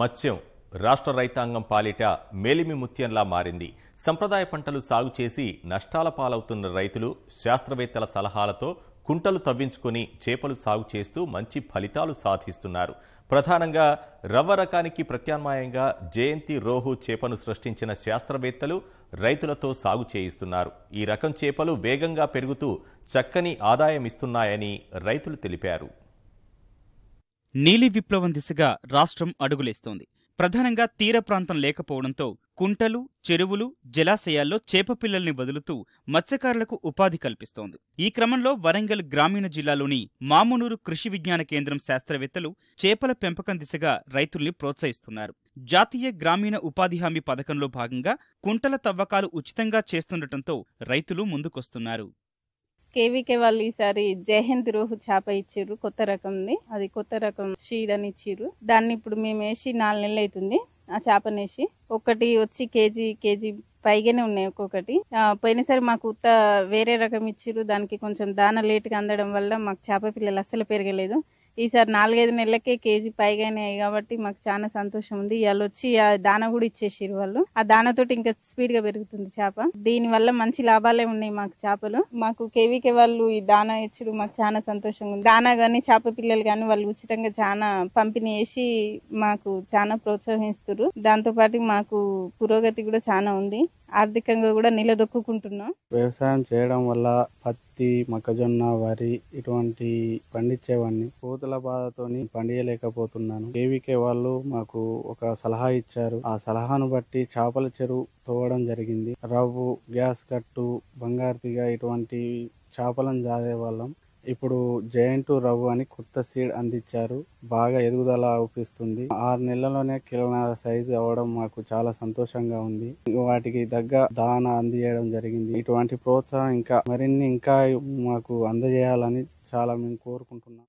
మత్స్యం రాష్ట్ర రైతాంగం పాలిట మేలిమి ముత్యంలా మారింది. సంప్రదాయ పంటలు సాగు చేసి నష్టాల పాలవుతున్న రైతులు శాస్త్రవేత్తల సలహాలతో కుంటలు తవ్వించుకొని చేపలు సాగు చేస్తూ మంచి ఫలితాలు సాధిస్తున్నారు. ప్రధానంగా రవ్వ రకానికి ప్రత్యామ్నాయంగా జయంతి రోహు చేపను సృష్టించిన శాస్త్రవేత్తలు రైతులతో సాగు చేయిస్తున్నారు. ఈ రకం చేపలు వేగంగా పెరుగుతూ చక్కని ఆదాయం ఇస్తున్నాయని రైతులు తెలిపారు. నీలి విప్లవం దిశగా రాష్ట్రం అడుగులేస్తోంది. ప్రధానంగా తీర ప్రాంతం లేకపోవడంతో కుంటలు చెరువులు జలాశయాల్లో చేపపిల్లల్ని వదులుతూ మత్స్యకారులకు ఉపాధి కల్పిస్తోంది. ఈ క్రమంలో వరంగల్ గ్రామీణ జిల్లాలోని మామునూరు కృషి విజ్ఞాన కేంద్రం శాస్త్రవేత్తలు చేపల పెంపకం దిశగా రైతుల్ని ప్రోత్సహిస్తున్నారు. జాతీయ గ్రామీణ ఉపాధి హామీ పథకంలో భాగంగా కుంటల తవ్వకాలు ఉచితంగా చేస్తుండటంతో రైతులు ముందుకొస్తున్నారు. కేవీకే వాళ్ళు ఈసారి జయహింద్ రోహు చేప ఇచ్చారు కొత్త రకంది అది కొత్త రకం షీడ్ అని ఇచ్చారు దాన్ని ఇప్పుడు మేము వేసి నాలుగు నెలలు అవుతుంది ఆ చేపనేసి. ఒకటి వచ్చి కేజీ కేజీ పైగానే ఉన్నాయి ఒక్కొక్కటి. పోయినసారి మాకు ఉత్త వేరే రకం ఇచ్చిర్రు. దానికి కొంచెం దాన లేటుగా అందడం వల్ల మాకు చేప పిల్లలు అస్సలు పెరగలేదు. ఈసారి నాలుగైదు నెలలకే కేజీ పైగానే కాబట్టి మాకు చాలా సంతోషం ఉంది. ఇవాళ వచ్చి ఆ దాన కూడా ఇచ్చేసారు వాళ్ళు. ఆ దానతోటి ఇంకా స్పీడ్గా పెరుగుతుంది చేప. దీని వల్ల మంచి లాభాలే ఉన్నాయి మాకు చేపలు. మాకు కేవీకే వాళ్ళు ఈ దానా ఇచ్చుడు మాకు చాలా సంతోషంగా ఉంది. దానా గాని చేప పిల్లలు గాని వాళ్ళు ఉచితంగా చాలా పంపిణీ చేసి మాకు చాలా ప్రోత్సహిస్తున్నారు దాంతో పాటు మాకు పురోగతి కూడా చాలా ఉంది. ఆర్థికంగా కూడా నిలదొక్కుంటున్నాం వ్యవసాయం చేయడం వల్ల పత్తి మొక్కజొన్న వరి ఇటువంటి పండించేవాడిని కోతుల బాధతోని పండియలేకపోతున్నాను. కేవీకే వాళ్ళు మాకు ఒక సలహా ఇచ్చారు. ఆ సలహాను బట్టి చేపల చెరువు తోవడం జరిగింది. రవ్వు గ్యాస్ కట్టు బంగారు తీగ ఇటువంటి చేపలను జాగే వాళ్ళం ఇప్పుడు జయంట్ రవ్వు అని కొత్త సీడ్ అందించారు. బాగా ఎదుగుదల అవుపిస్తుంది ఆరు నెలల్లోనే కిరణాల సైజు అవ్వడం మాకు చాలా సంతోషంగా ఉంది. వాటికి తగ్గ దాన అందించడం జరిగింది. ఇటువంటి ప్రోత్సాహం ఇంకా మరిన్ని ఇంకా మాకు అందజేయాలని చాలా మేము కోరుకుంటున్నాం.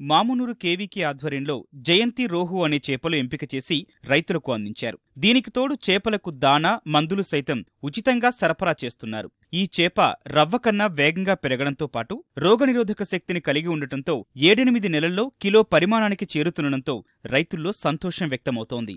మామునూరు కేవీకే ఆధ్వర్యంలో జయంతి రోహు అనే చేపలు ఎంపిక చేసి రైతులకు అందించారు. దీనికి తోడు చేపలకు దానా మందులు సైతం ఉచితంగా సరఫరా చేస్తున్నారు. ఈ చేప రవ్వ కన్నా వేగంగా పెరగడంతో పాటు రోగనిరోధక శక్తిని కలిగి ఉండటంతో ఏడెనిమిది నెలల్లో కిలో పరిమాణానికి చేరుతుండటంతో రైతుల్లో సంతోషం వ్యక్తమవుతోంది.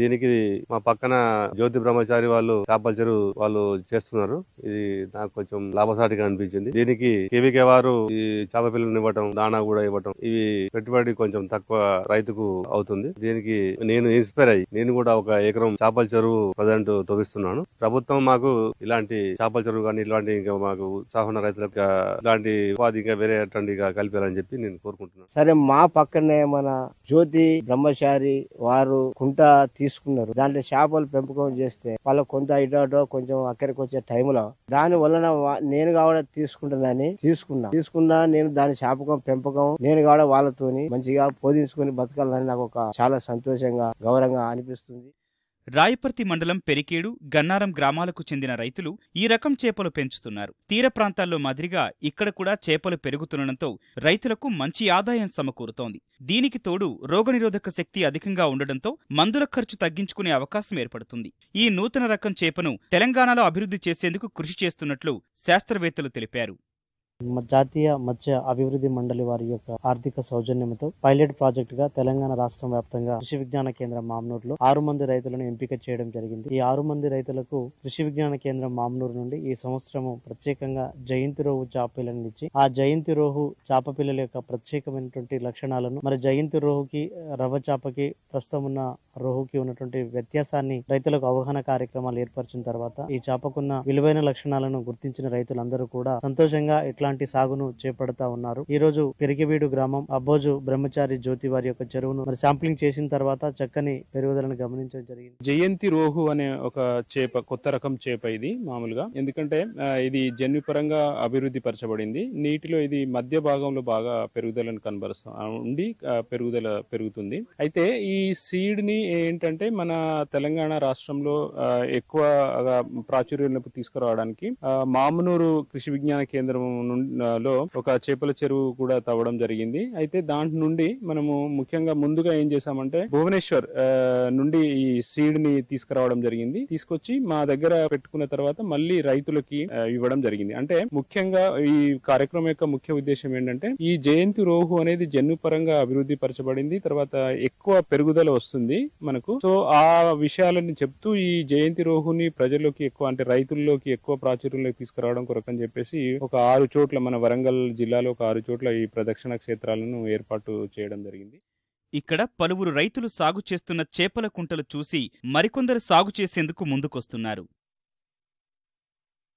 దీనికి మా పక్కన జ్యోతి బ్రహ్మచారి వాళ్ళు చేపల చెరువు వాళ్ళు చేస్తున్నారు. ఇది నాకు కొంచెం లాభసాటిగా అనిపించింది. దీనికి కేవీకే వారు ఈ చేప పిల్లలు ఇవ్వటం దానా కూడా ఇవ్వటం ఇవి పెట్టుబడి కొంచెం తక్కువ రైతుకు అవుతుంది. దీనికి నేను ఇన్స్పైర్ అయ్యి నేను కూడా ఒక ఎకరం చేపల చెరువు ప్రజెంట్ తవ్విస్తున్నాను. ప్రభుత్వం మాకు ఇలాంటి చేపల చెరువు కానీ ఇలాంటి ఇంకా మాకు ఉత్సాహం రైతులకు ఇలాంటి ఉపాధి ఇంకా వేరే కలిపారని చెప్పి నేను కోరుకుంటున్నాను. సరే మా పక్కనే మన జ్యోతి బ్రహ్మచారి వారు కుంట తీసుకున్నారు. దాంట్లో చేపలు పెంపకం చేస్తే వాళ్ళ కొంత ఇటో కొంచెం అక్కడికి వచ్చే టైంలో దాని వలన నేను కూడా తీసుకుంటానని తీసుకున్నా. తీసుకున్నా నేను దాని చేపకం పెంపకం నేను కూడా వాళ్ళతోని మంచిగా పోదించుకొని బతకాలని నాకు ఒక చాలా సంతోషంగా గౌరవంగా అనిపిస్తుంది. రాయపర్తి మండలం పెరికేడు గన్నారం గ్రామాలకు చెందిన రైతులు ఈ రకం చేపలు పెంచుతున్నారు. తీర ప్రాంతాల్లో మాదిరిగా ఇక్కడ కూడా చేపలు పెరుగుతుండటంతో రైతులకు మంచి ఆదాయం సమకూరుతోంది. దీనికి తోడు రోగనిరోధక శక్తి అధికంగా ఉండడంతో మందుల ఖర్చు తగ్గించుకునే అవకాశం ఏర్పడుతుంది. ఈ నూతన రకం చేపను తెలంగాణలో అభివృద్ధి చేసేందుకు కృషి చేస్తున్నట్లు శాస్త్రవేత్తలు తెలిపారు. జాతీయ మత్స్య అభివృద్ధి మండలి వారి యొక్క ఆర్థిక సౌజన్యంతో పైలట్ ప్రాజెక్ట్గా తెలంగాణ రాష్ట్రం వ్యాప్తంగా కృషి విజ్ఞాన కేంద్రం మామనూరులో ఆరు మంది రైతులను ఎంపిక చేయడం జరిగింది. ఈ ఆరు మంది రైతులకు కృషి విజ్ఞాన కేంద్రం మామనూరు నుండి ఈ సంవత్సరము ప్రత్యేకంగా జయంతి రోహు చేప ఇచ్చి ఆ జయంతి రోహు చేప పిల్లల యొక్క ప్రత్యేకమైనటువంటి లక్షణాలను మరి జయంతి రోహుకి రవ్వ చేపకి ప్రస్తుతం ఉన్న రోహుకి ఉన్నటువంటి వ్యత్యాసాన్ని రైతులకు అవగాహన కార్యక్రమాలు ఏర్పరిచిన తర్వాత ఈ చేపకున్న విలువైన లక్షణాలను గుర్తించిన రైతులందరూ కూడా సంతోషంగా ఇట్లాంటి సాగును చేపడతా ఉన్నారు. ఈ రోజు పెరిగివీడు గ్రామం అబ్బోజు బ్రహ్మచారి జ్యోతి వారి యొక్క చెరువును మరి శాంప్లింగ్ చేసిన తర్వాత చక్కని పెరుగుదలను గమనించడం జరిగింది. జయంతి రోహు అనే ఒక చేప కొత్త రకం చేప ఇది మామూలుగా. ఎందుకంటే ఇది జన్యుపరంగా అభివృద్ధి పరచబడింది. నీటిలో ఇది మధ్య భాగంలో బాగా పెరుగుదలను కనబరుస్తాం ఉండి పెరుగుదల పెరుగుతుంది. అయితే ఈ సీడ్ని ఏంటంటే మన తెలంగాణ రాష్ట్రంలో ఎక్కువగా ప్రాచుర్యంలోకి తీసుకురావడానికి మామునూరు కృషి విజ్ఞాన కేంద్రం లో ఒక చేపల చెరువు కూడా తవ్వడం జరిగింది. అయితే దాంట్ నుండి మనము ముఖ్యంగా ముందుగా ఏం చేశామంటే భువనేశ్వర్ ఆ, నుండి ఈ సీడ్ని తీసుకురావడం జరిగింది. తీసుకొచ్చి మా దగ్గర పెట్టుకున్న తర్వాత మళ్ళీ రైతులకి ఇవ్వడం జరిగింది. అంటే ముఖ్యంగా ఈ కార్యక్రమం యొక్క ముఖ్య ఉద్దేశం ఏంటంటే ఈ జయంతి రోహు అనేది జన్యుపరంగా అభివృద్ధి పరచబడింది. తర్వాత ఎక్కువ పెరుగుదల వస్తుంది మనకు. సో ఆ విషయాలని చెప్తూ ఈ జయంతి రోహుని ప్రజల్లోకి ఎక్కువ అంటే రైతుల్లోకి ఎక్కువ ప్రాచుర్యంలోకి తీసుకురావడం కొరకు అని చెప్పేసి ఒక ఆరు చోట్ల చోట్ల మన వరంగల్ జిల్లాలో ఒక ఆరు చోట్ల ఈ ప్రదక్షిణ క్షేత్రాలను ఏర్పాటు చేయడం జరిగింది. ఇక్కడ పలువురు రైతులు సాగు చేస్తున్న చేపల కుంటలు చూసి మరికొందరు సాగు చేసేందుకు ముందుకొస్తున్నారు.